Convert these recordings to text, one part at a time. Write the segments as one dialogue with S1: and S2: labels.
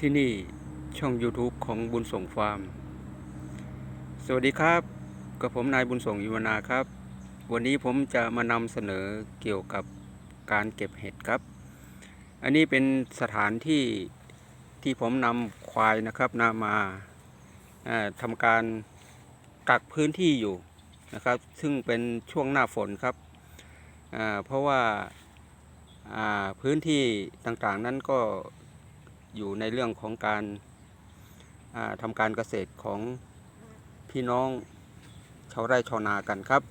S1: ที่นี่ช่อง YouTube ของบุญส่งฟาร์ม สวัสดีครับ กับผมนายบุญส่งยุวนาครับ วันนี้ผมจะมานำเสนอเกี่ยวกับการเก็บเห็ดครับ อันนี้เป็นสถานที่ที่ผมนำควายนะครับนามาทำการกักพื้นที่อยู่นะครับ ซึ่งเป็นช่วงหน้าฝนครับ เพราะว่าพื้นที่ต่างๆนั้นก็ อยู่ในเรื่องของการาทำการเกษตรของพี่น้องชาวไร่ชาวนากันครับ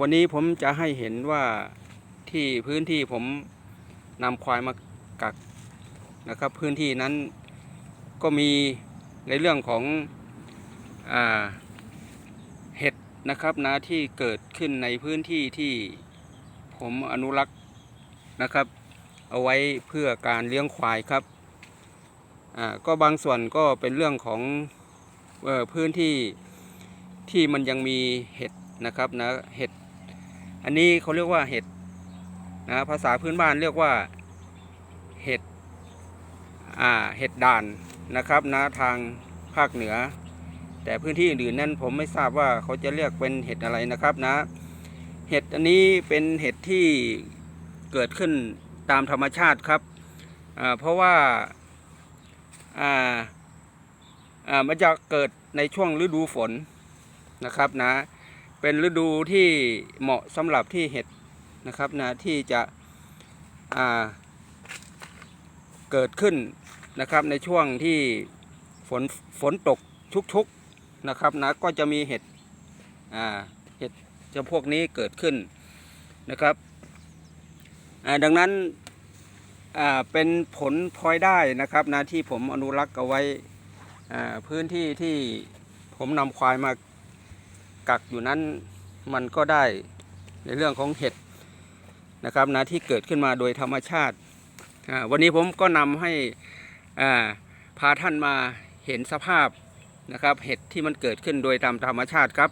S1: วันนี้ผมจะให้เห็นว่าที่พื้นที่ผมนำควายมากักนะครับพื้นที่นั้นก็มีในเรื่องของอเห็ดนะครับนะที่เกิดขึ้นในพื้นที่ที่ผมอนุรักษ์นะครับ เอาไว้เพื่อการเลี้ยงควายครับ อ่าก็บางส่วนก็เป็นเรื่องของออพื้นที่ที่มันยังมีเห็ดนะครับนะเห็ด อันนี้เขาเรียกว่าเห็ดนะภาษาพื้นบ้านเรียกว่าเห็ดอ่าเห็ดด่านนะครับนะทางภาคเหนือ แต่พื้นที่อื่นนั้นผมไม่ทราบว่าเขาจะเรียกเป็นเห็ดอะไรนะครับนะ เห็ดอันนี้เป็นเห็ดที่เกิดขึ้นตามธรรมชาติครับเพราะว่า อ่าอ่ามันจะเกิดในช่วงฤดูฝนนะครับนะ เป็นฤดูที่เหมาะสำหรับที่เห็ดนะครับนะที่จะอ่าเกิดขึ้นนะครับในช่วงที่ฝนฝนตกชุกๆนะครับนะก็จะมีเห็ดอ่าเห็ดจำพวกนี้เกิดขึ้นนะครับดังนั้น เป็นผลพลอยได้นะครับนะที่ผมอนุรักษ์เอาไว้พื้นที่ที่ผมนำควายมากักอยู่นั้นมันก็ได้ในเรื่องของเห็ดนะครับนะที่เกิดขึ้นมาโดยธรรมชาติ วันนี้ผมก็นำให้พาท่านมาเห็นสภาพนะครับเห็ดที่มันเกิดขึ้นโดยตามธรรมชาติครับ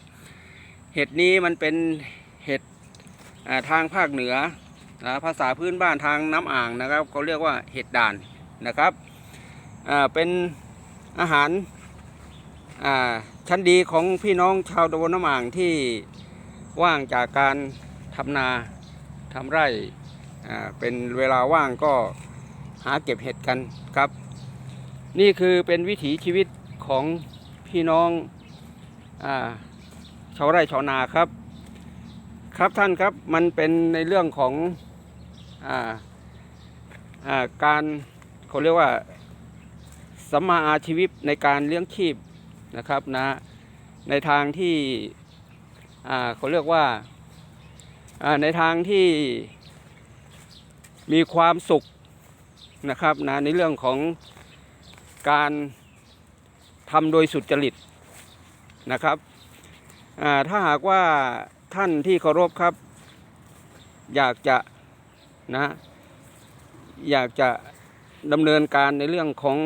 S1: เห็ดนี้มันเป็นเห็ดทางภาคเหนือ นะภาษาพื้นบ้านทางน้ำอ่างนะครับเขาเรียกว่าเห็ดด่านนะครับอ่าเป็นอาหารอ่าชั้นดีของพี่น้องชาวตำบลน้ำอ่างที่ว่างจากการทำนาทำไร่อ่าเป็นเวลาว่างก็หาเก็บเห็ดกันครับ นี่คือเป็นวิถีชีวิตของพี่น้องอ่าชาวไร่ชาวนาครับ ครับท่านครับมันเป็นในเรื่องของ การเขาเรียกว่าสัมมาอาชีวิตในการเลี้ยงชีพนะครับนะในทางที่เขาเรียกว่าในทางที่มีความสุขนะครับนะในเรื่องของการทำโดยสุจริตนะครับถ้าหากว่าท่านที่เคารพครับ อยากจะ นะอยากจะดำเนินการในเรื่องของ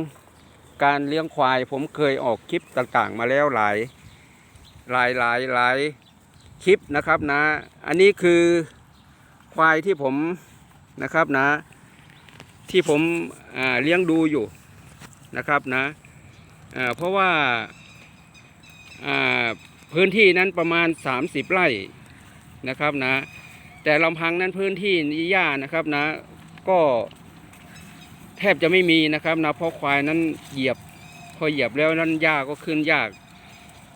S1: การเลี้ยงควาย ผมเคยออกคลิปต่างๆ มาแล้วหลายหลายหลายหลายคลิปนะครับนะ อันนี้คือควายที่ผมนะครับนะ ที่ผมเลี้ยงดูอยู่นะครับนะเพราะว่าอ่าพื้นที่นั้นประมาณ 30 ไร่นะครับนะ แต่ลำพังนั้นพื้นที่นี้หญ้านะครับนะ ก็แทบจะไม่มีนะครับนะเพราะควายนั้นเหยียบ พอเหยียบแล้วนั้นหญ้าก็ขึ้นยาก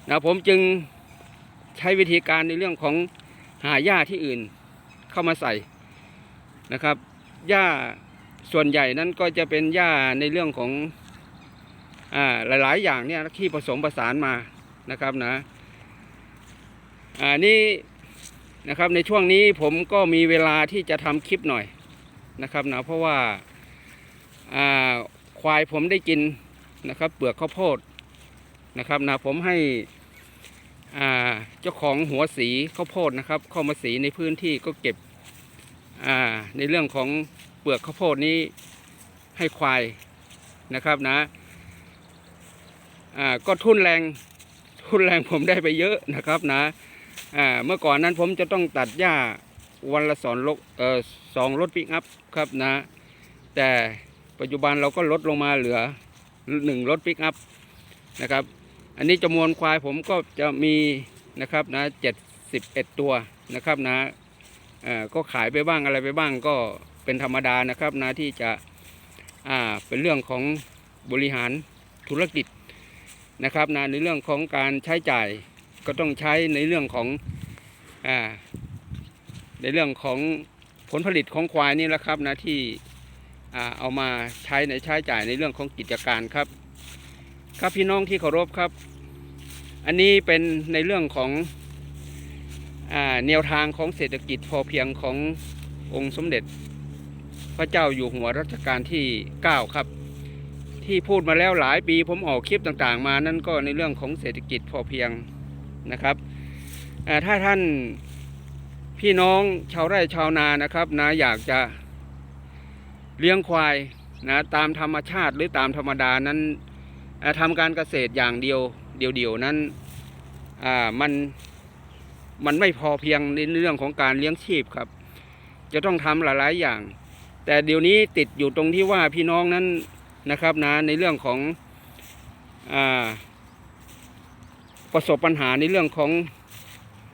S1: นะผมจึงใช้วิธีการในเรื่องของหาหญ้าที่อื่นเข้ามาใส่นะครับหญ้าส่วนใหญ่นั้นก็จะเป็นหญ้าในเรื่องของอ่าหลาย ๆ อย่างเนี่ยที่ผสมผสานมานะครับนะอ่านี่ นะครับ ในช่วงนี้ผมก็มีเวลาที่จะทำคลิปหน่อยนะครับนะเพราะว่าควายผมได้กินนะครับ เปลือกข้าวโพดนะครับนะผมให้เจ้าของหัวสีข้าวโพดนะครับ เข้ามาสีในพื้นที่ก็เก็บในเรื่องของเปลือกข้าวโพดนี้ให้ควายนะครับนะอ่าก็ทุนแรงทุนแรงผมได้ไปเยอะนะครับนะ อ่าเมื่อก่อนนั้นผมจะต้องตัดหญ้าวันละสองรถเอ่อสองรถปิกอัพครับนะ แต่ปัจจุบันเราก็ลดลงมาเหลือหนึ่งรถปิกอัพนะครับ อันนี้จำนวนควายผมก็จะมีนะครับนะเจ็ดสิบเอ็ดตัวนะครับนะเอ่อก็ขายไปบ้างอะไรไปบ้างก็เป็นธรรมดานะครับนะที่จะอ่าเป็นเรื่องของบริหารธุรกิจนะครับนะในเรื่องของการใช้จ่าย ก็ต้องใช้ในเรื่องของอในเรื่องของผลผลิตของควายนี่แหละครับนะที่อ่เอามาใช้ในใช้จ่ายในเรื่องของกิจการครับ ครับพี่น้องที่เคารพครับ อันนี้เป็นในเรื่องของอแนวทางของเศรษฐกิจพอเพียงขององค์สมเด็จ พระเจ้าอยู่หัวรัชกาลที่ 9 ครับ ที่พูดมาแล้วหลายปีผมออกคลิปต่างๆ มานั่นก็ในเรื่องของเศรษฐกิจพอเพียง นะครับถ้าท่านพี่น้องชาวไร่ชาวนานะครับนะอยากจะเลี้ยงควายนะตามธรรมชาติหรือตามธรรมดานั้นอ่าทำการเกษตรอย่างเดียวเดียวๆนั้นมันมันไม่พอเพียงในเรื่องของการเลี้ยงชีพครับ จะต้องทำหลายๆอย่าง แต่เดี๋ยวนี้ติดอยู่ตรงที่ว่าพี่น้องนั้นนะครับนะในเรื่องของอา ประสบปัญหาในเรื่องของ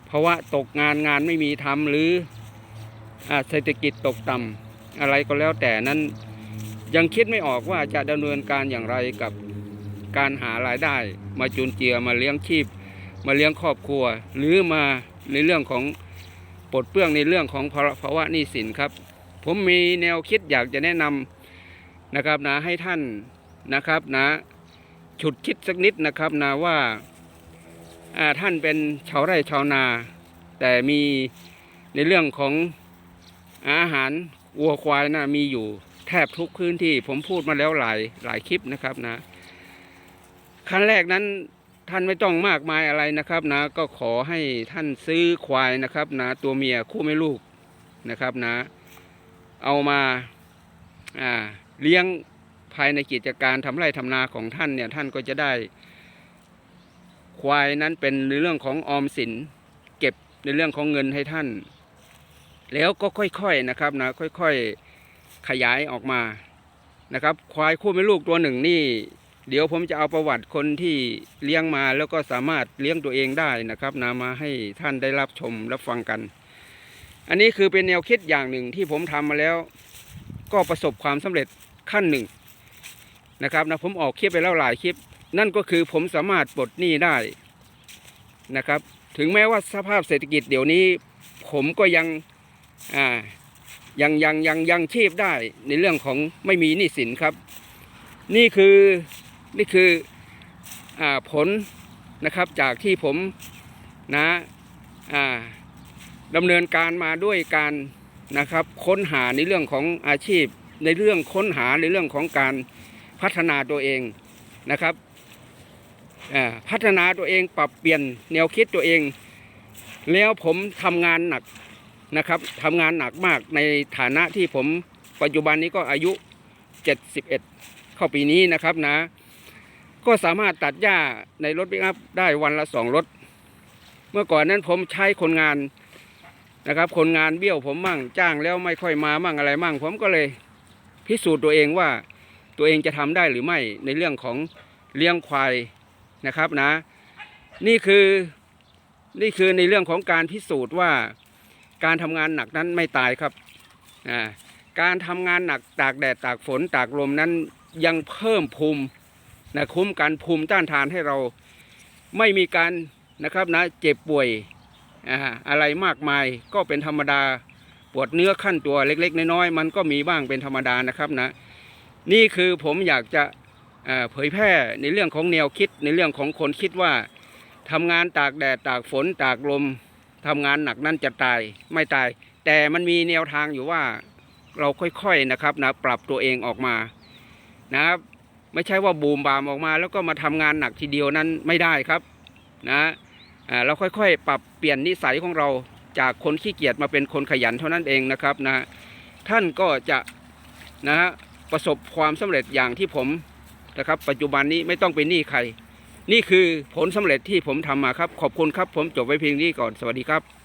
S1: ภาวะตกงานงานไม่มีทำหรือเศรษฐกิจตกต่ำอะไรก็แล้วแต่นั้นยังคิดไม่ออกว่าจะดำเนินการอย่างไรกับการหารายได้ มาจุนเจือมาเลี้ยงชีพ มาเลี้ยงครอบครัว หรือมาในเรื่องของปลดเปลื้องในเรื่องของภาวะหนี้สินครับ ผมมีแนวคิดอยากจะแนะนำนะครับนะให้ท่านนะครับนะฉุดคิดสักนิดนะครับนะว่า ท่านเป็นชาวไร่ชาวนา แต่มีในเรื่องของอาหารวัวควายนะมีอยู่แทบทุกพื้นที่ผมพูดมาแล้วหลายหลายคลิปนะครับนะ ขั้นแรกนั้นท่านไม่ต้องมากมายอะไรนะครับนะ ก็ขอให้ท่านซื้อควายนะครับนะ ตัวเมียคู่ไม่ลูกนะครับนะ เอามาอ่าเลี้ยงภายในกิจการทำไร่ทำนาของท่านเนี่ยท่านก็จะได้ ควายนั้นเป็นในเรื่องของออมสิน เก็บในเรื่องของเงินให้ท่าน แล้วก็ค่อยๆนะครับนะค่อยๆขยายออกมานะครับ ควายคู่ไม่ลูกตัวหนึ่งนี่ เดี๋ยวผมจะเอาประวัติคนที่เลี้ยงมาแล้วก็สามารถเลี้ยงตัวเองได้นะครับนามาให้ท่านได้รับชมรับฟังกัน อันนี้คือเป็นแนวคิดอย่างหนึ่งที่ผมทำมาแล้ว ก็ประสบความสำเร็จขั้นหนึ่งนะครับนะผมออกคลิปไปแล้วหลายคลิป นั่นก็คือผมสามารถปลดหนี้ได้นะครับ ถึงแม้ว่าสภาพเศรษฐกิจเดี๋ยวนี้ ผมก็ยังอ่ายังยังยังยังชีพได้ในเรื่องของไม่มีหนี้สินครับ นี่คือนี่คืออาผลนะครับจากที่ผมนะอ่าดำเนินการมาด้วยการนะครับค้นหาในเรื่องของอาชีพ ในเรื่องค้นหาในเรื่องของการพัฒนาตัวเองนะครับ พัฒนาตัวเองปรับเปลี่ยนแนวคิดตัวเอง แล้วผมทำงานหนักนะครับทำงานหนักมากในฐานะที่ผมปัจจุบันนี้ก็อายุ 71 เข้าปีนี้นะครับนะ ก็สามารถตัดหญ้าในรถปิกอัพได้วันละสองรถ เมื่อก่อนนั้นผมใช้คนงานนะครับ คนงานเบี้ยวผมมั่งจ้างแล้วไม่ค่อยมามั่งอะไรมั่ง ผมก็เลยพิสูจน์ตัวเองว่าตัวเองจะทำได้หรือไม่ในเรื่องของเลี้ยงควาย นะครับนะ นี่คือนี่คือในเรื่องของการพิสูจน์ว่าการทำงานหนักนั้นไม่ตายครับการทำงานหนักตากแดดตากฝนตากลมนั้นยังเพิ่มภูมินะคุ้มกันภูมิต้านทานให้เราไม่มีการนะครับนะเจ็บป่วยอะไรมากมายก็เป็นธรรมดาปวดเนื้อขั้นตัวเล็ก ๆ น้อยๆมันก็มีบ้างเป็นธรรมดานะครับนะ นี่คือผมอยากจะ เผยแพร่ในเรื่องของแนวคิดในเรื่องของคนคิดว่าทำงานตากแดดตากฝนตากลมทำงานหนักนั่นจะตายไม่ตาย แต่มันมีแนวทางอยู่ว่าเราค่อยๆนะครับนะปรับตัวเองออกมานะครับไม่ใช่ว่าบูมบามออกมา แล้วก็มาทำงานหนักทีเดียวนั้นไม่ได้ครับนะเราค่อยๆ ปรับเปลี่ยนนิสัยของเราจากคนขี้เกียจมาเป็นคนขยันเท่านั้นเองนะครับนะท่านก็จะนะฮะประสบความสำเร็จอย่างที่ผม นะครับ ปัจจุบันนี้ไม่ต้องเป็นหนี้ใคร นี่คือผลสำเร็จที่ผมทำมาครับ ขอบคุณครับ ผมจบไว้เพียงนี้ก่อน สวัสดีครับ